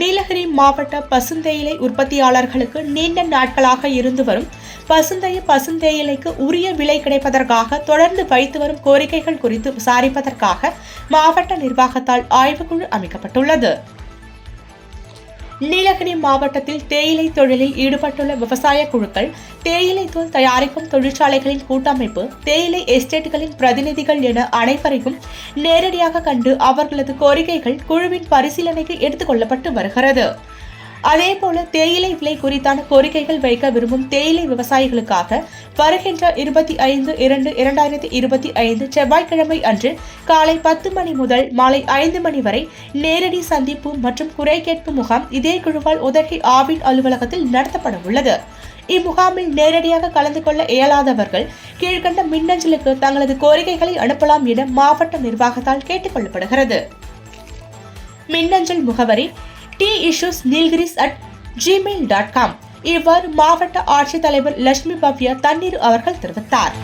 நீலகிரி மாவட்ட பசுந்தேயிலை உற்பத்தியாளர்களுக்கு நீண்ட நாட்களாக இருந்து வரும் பசுந்தைய பசுந்தேயிலைக்கு உரிய விலை கிடைப்பதற்காக தொடர்ந்து வைத்து வரும் கோரிக்கைகள் குறித்து விசாரிப்பதற்காக மாவட்ட நிர்வாகத்தால் ஆய்வுக்குழு அமைக்கப்பட்டுள்ளது. நீலகிரி மாவட்டத்தில் தேயிலை தொழிலில் ஈடுபட்டுள்ள விவசாய குழுக்கள் தேயிலை தூள் தயாரிக்கும் தொழிற்சாலைகளின் கூட்டமைப்பு தேயிலை எஸ்டேட்டுகளின் பிரதிநிதிகள் என அனைவரையும் நேரடியாக கண்டு அவர்களது கோரிக்கைகள் குழுவின் பரிசீலனைக்கு எடுத்துக் கொள்ளப்பட்டு அதே அதேபோல தேயிலை விலை குறித்தான கோரிக்கைகள் வைக்க விரும்பும் தேயிலை விவசாயிகளுக்காக வருகின்ற இருபத்தி ஐந்து இரண்டு இரண்டாயிரத்தி இருபத்தி ஐந்து செவ்வாய்க்கிழமை அன்று காலை பத்து மணி முதல் மாலை ஐந்து மணி வரை நேரடி சந்திப்பு மற்றும் குறை கேட்பு முகாம் இதே குழுவால் உதகை ஆவின் அலுவலகத்தில் நடத்தப்பட உள்ளது. இம்முகாமில் நேரடியாக கலந்து கொள்ள இயலாதவர்கள் கீழ்கண்ட மின்னஞ்சலுக்கு தங்களது கோரிக்கைகளை அனுப்பலாம் என மாவட்ட நிர்வாகத்தால் கேட்டுக் கொள்ளப்படுகிறது மின்னஞ்சல் முகவரி D issues Nilgiris at Gmail dot com இவ்வாறு மாவட்ட ஆட்சித்தலைவர் லட்சுமி பவ்யா தண்ணீர் அவர்கள் தெரிவித்தார்.